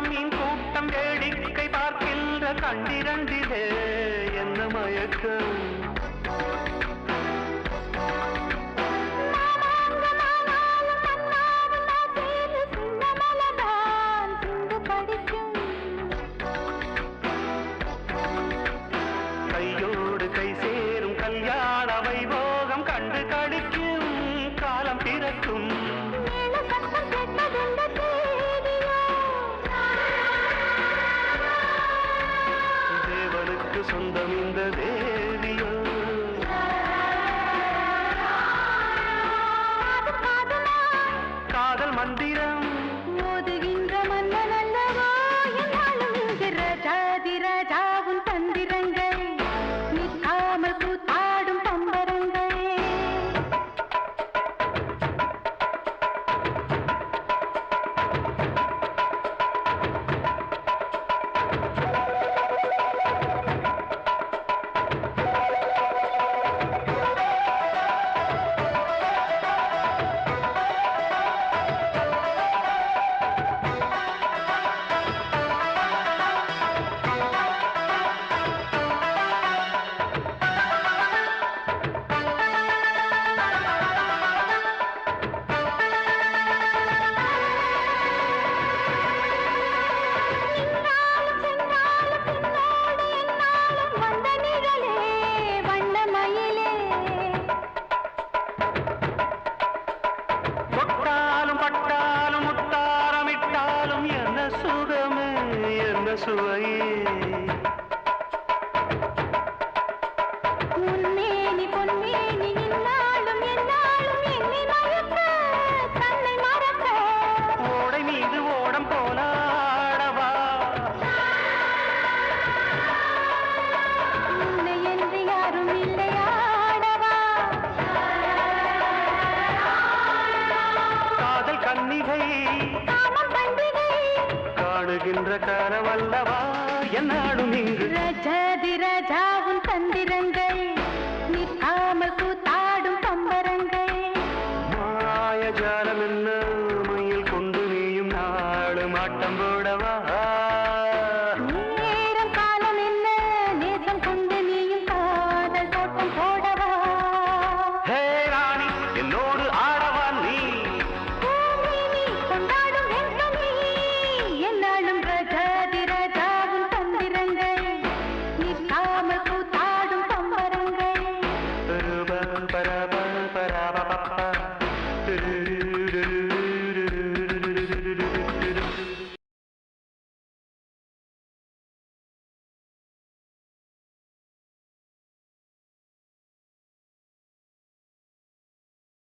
கூட்டம் மீன் கூட்டம் வேடிக்கை பார்க்கின்ற கண்டிரண்டிலே என்ன மயக்கம்? சுவையே வாழ்கின்ற காலவல்லவா என்னாடும் இங்கு ராஜாதி ராஜாவும் தந்திரங்கள்.